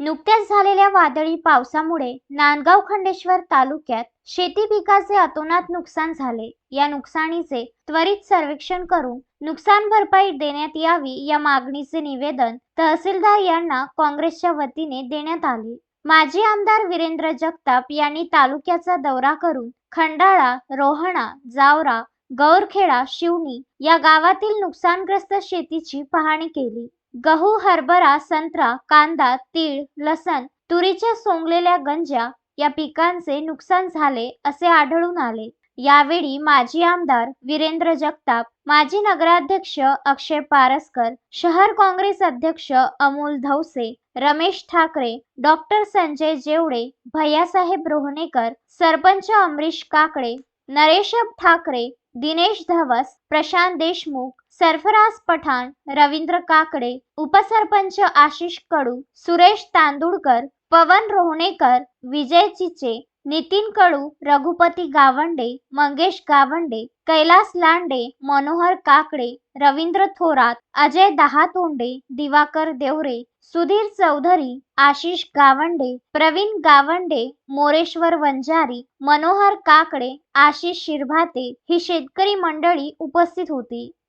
नुकत्याच झालेल्या वादळी पावसामुळे नांदगाव खंडेश्वर तालुक्यात शेती पिकाचे अतोनात नुकसान झाले. या नुकसानीचे त्वरित सर्वेक्षण करून नुकसान भरपाई देण्यात यावी या मागणीचे निवेदन तहसीलदार यांना काँग्रेसच्या वतीने देण्यात आले. माजी आमदार वीरेंद्र जगताप यांनी तालुक्याचा दौरा करून खंडाळा रोहणा जावरा गौरखेडा शिवणी या गावातील नुकसानग्रस्त शेतीची पाहणी केली. गहू हरभरा संत्रा कांदा तीळ लसण तुरीच्या सोंगलेल्या गंजा या पिकांचे नुकसान झाले असे आढळून आले. यावेळी माजी आमदार वीरेंद्र जगताप माजी नगराध्यक्ष अक्षय पारसकर शहर काँग्रेस अध्यक्ष अमोल धवसे रमेश ठाकरे डॉक्टर संजय जेवडे भैयासाहेब रोहनेकर सरपंच अमरीश काकडे नरेशब ठाकरे दिनेश धवस प्रशांत देशमुख सरफराज पठाण रवींद्र काकडे उपसरपंच आशिष कडू सुरेश तांदुळकर पवन रोहणेकर विजय चिचे नितीन कडू रघुपती गावंडे मंगेश गावंडे कैलास लांडे मनोहर काकडे रवींद्र थोरात अजय दहातोंडे दिवाकर देवरे सुधीर चौधरी आशिष गावंडे प्रवीण गावंडे मोरेश्वर वंजारी मनोहर काकडे आशिष शिरभाते ही शेतकरी मंडळी उपस्थित होती.